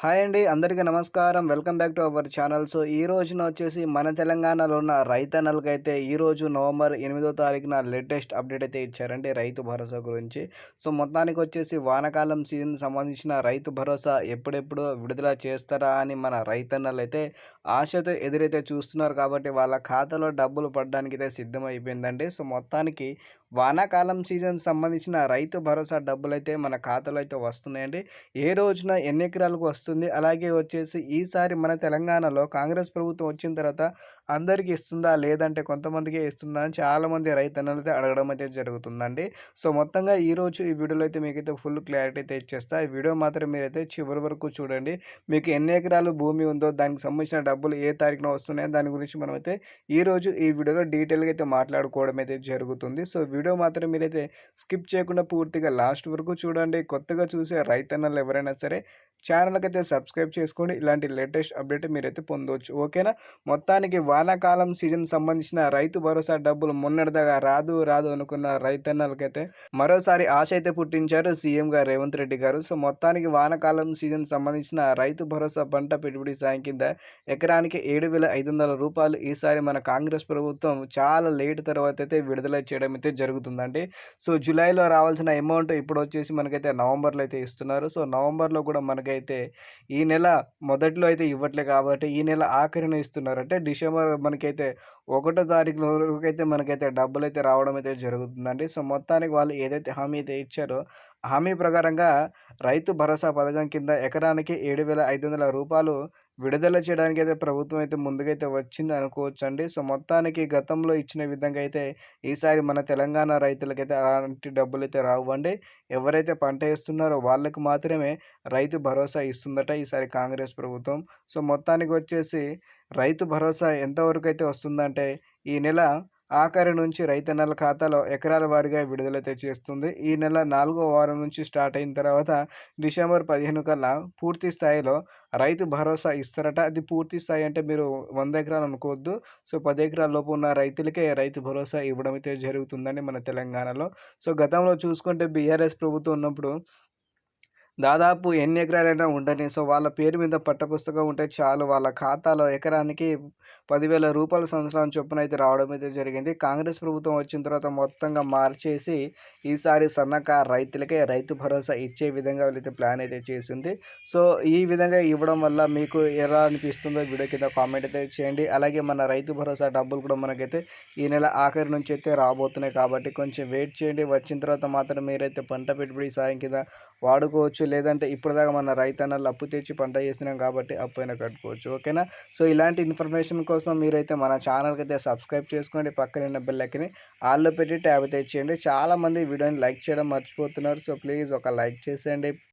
Hi అండి అందరికీ నమస్కారం. Welcome back to our channel. So ఈ రోజున వచ్చేసి మన తెలంగాణలో ఉన్న రైతన్నలకైతే అయితే ఈరోజు నవంబర్ ఎనిమిదో తారీఖున లేటెస్ట్ అప్డేట్ అయితే ఇచ్చారండి రైతు భరోసా గురించి. సో మొత్తానికి వచ్చేసి వానాకాలం సీజన్ సంబంధించిన రైతు భరోసా ఎప్పుడెప్పుడు విడుదల చేస్తారా అని మన రైతన్నలు అయితే ఆశతో ఎదురైతే చూస్తున్నారు కాబట్టి వాళ్ళ ఖాతాలో డబ్బులు పడడానికి అయితే సిద్ధమైపోయిందండి. సో మొత్తానికి వానాకాలం సీజన్ సంబంధించిన రైతు భరోసా డబ్బులు అయితే మన ఖాతాలో అయితే వస్తున్నాయండి. ఏ రోజున ఎన్ని ఎకరాలకు వస్తుంది? అలాగే వచ్చేసి ఈసారి మన తెలంగాణలో కాంగ్రెస్ ప్రభుత్వం వచ్చిన తర్వాత అందరికీ ఇస్తుందా? లేదంటే కొంతమందికే ఇస్తుందా? అని చాలామంది రైతన్నలు అయితే అడగడం అయితే జరుగుతుందండి. సో మొత్తంగా ఈరోజు ఈ వీడియోలో అయితే మీకైతే ఫుల్ క్లారిటీ అయితే ఇచ్చేస్తా. ఈ వీడియో మాత్రం మీరైతే చివరి వరకు చూడండి. మీకు ఎన్ని ఎకరాలు భూమి ఉందో దానికి సంబంధించిన డబ్బులు ఏ తారీఖున వస్తున్నాయో దాని గురించి మనమైతే ఈరోజు ఈ వీడియోలో డీటెయిల్గా అయితే మాట్లాడుకోవడం అయితే జరుగుతుంది. సో వీడియో మాత్రం మీరైతే స్కిప్ చేయకుండా పూర్తిగా లాస్ట్ వరకు చూడండి. కొత్తగా చూసే రైతన్నలు ఎవరైనా సరే ఛానల్కి అయితే సబ్స్క్రైబ్ చేసుకోండి. ఇలాంటి లేటెస్ట్ అప్డేట్ మీరైతే పొందవచ్చు ఓకేనా? మొత్తానికి వానాకాలం సీజన్ సంబంధించిన రైతు భరోసా డబ్బులు మొన్నటిదాకా రాదు రాదు అనుకున్న రైతన్నలకైతే మరోసారి ఆశ అయితే పుట్టించారు సీఎం గారు రేవంత్ రెడ్డి గారు. సో మొత్తానికి వానాకాలం సీజన్ సంబంధించిన రైతు భరోసా పంట పెట్టుబడి సాయం కింద ఎకరానికి ఏడు వేల ఐదు వందల రూపాయలు ఈసారి మన కాంగ్రెస్ ప్రభుత్వం చాలా లేట్ తర్వాత అయితే విడుదల చేయడం అయితే జరుగుతుందండి. సో జూలైలో రావాల్సిన అమౌంట్ ఇప్పుడు వచ్చేసి మనకైతే నవంబర్లో అయితే ఇస్తున్నారు. సో నవంబర్లో కూడా మనకైతే ఈ నెల మొదట్లో అయితే ఇవ్వట్లే కాబట్టి ఈ నెల ఆఖరిన ఇస్తున్నారు అంటే డిసెంబర్ మనకైతే ఒకటో తారీఖు వరకు అయితే మనకైతే డబ్బులు అయితే రావడం అయితే జరుగుతుందండి. సో మొత్తానికి వాళ్ళు ఏదైతే హామీ అయితే ఇచ్చారో హామీ ప్రకారంగా రైతు భరోసా పథకం కింద ఎకరానికి ఏడు వేల ఐదు వందల రూపాయలు విడుదల చేయడానికి అయితే ప్రభుత్వం అయితే ముందుకైతే వచ్చింది అనుకోవచ్చు అండి సో మొత్తానికి గతంలో ఇచ్చిన విధంగా అయితే ఈసారి మన తెలంగాణ రైతులకైతే అలాంటి డబ్బులు అయితే రావండి. ఎవరైతే పంట వేస్తున్నారో వాళ్ళకి మాత్రమే రైతు భరోసా ఇస్తుందట ఈసారి కాంగ్రెస్ ప్రభుత్వం. సో మొత్తానికి వచ్చేసి రైతు భరోసా ఎంతవరకు అయితే వస్తుందంటే ఈ నెల ఆఖరి నుంచి రైతన్నల ఖాతాలో ఎకరాల వారీగా విడుదలైతే చేస్తుంది. ఈ నెల నాలుగో వారం నుంచి స్టార్ట్ అయిన తర్వాత డిసెంబర్ పదిహేను కల్లా పూర్తి స్థాయిలో రైతు భరోసా ఇస్తారట. అది పూర్తి స్థాయి అంటే మీరు వంద ఎకరాలు అనుకోవద్దు. సో పది ఎకరాల లోపు ఉన్న రైతులకే రైతు భరోసా ఇవ్వడం అయితే జరుగుతుందని మన తెలంగాణలో. సో గతంలో చూసుకుంటే బీఆర్ఎస్ ప్రభుత్వం ఉన్నప్పుడు దాదాపు ఎన్ని ఎకరాలైనా ఉండని సో వాళ్ళ పేరు మీద పట్టపుస్తకం ఉంటే చాలు. వాళ్ళ ఖాతాలో ఎకరానికి పదివేల రూపాయల సంవత్సరం చొప్పున అయితే రావడం అయితే జరిగింది. కాంగ్రెస్ ప్రభుత్వం వచ్చిన తర్వాత మొత్తంగా మార్చేసి ఈసారి సన్నకారు రైతులకే రైతు భరోసా ఇచ్చే విధంగా వీళ్ళైతే ప్లాన్ అయితే చేసింది. సో ఈ విధంగా ఇవ్వడం వల్ల మీకు ఎలా అనిపిస్తుందో వీడియో కింద కామెంట్ అయితే చేయండి. అలాగే మన రైతు భరోసా డబ్బులు కూడా మనకైతే ఈ నెల ఆఖరి నుంచి అయితే రాబోతున్నాయి కాబట్టి కొంచెం వెయిట్ చేయండి. వచ్చిన తర్వాత మాత్రం మీరైతే పంట పెట్టుబడి సాయం కింద వాడుకోవచ్చు. లేదంటే ఇప్పటిదాకా మన రైతన్నలు అప్పు తెచ్చి పంట చేసినాం కాబట్టి అప్పు అయినా కట్టుకోవచ్చు ఓకేనా? సో ఇలాంటి ఇన్ఫర్మేషన్ కోసం మీరైతే మన ఛానల్కి అయితే సబ్స్క్రైబ్ చేసుకోండి పక్కన ఉన్న బెల్లకిని ఆల్లో పెట్టి ట్యాబ్ తెచ్చేయండి. చాలామంది వీడియోని లైక్ చేయడం మర్చిపోతున్నారు సో ప్లీజ్ ఒక లైక్ చేసేయండి.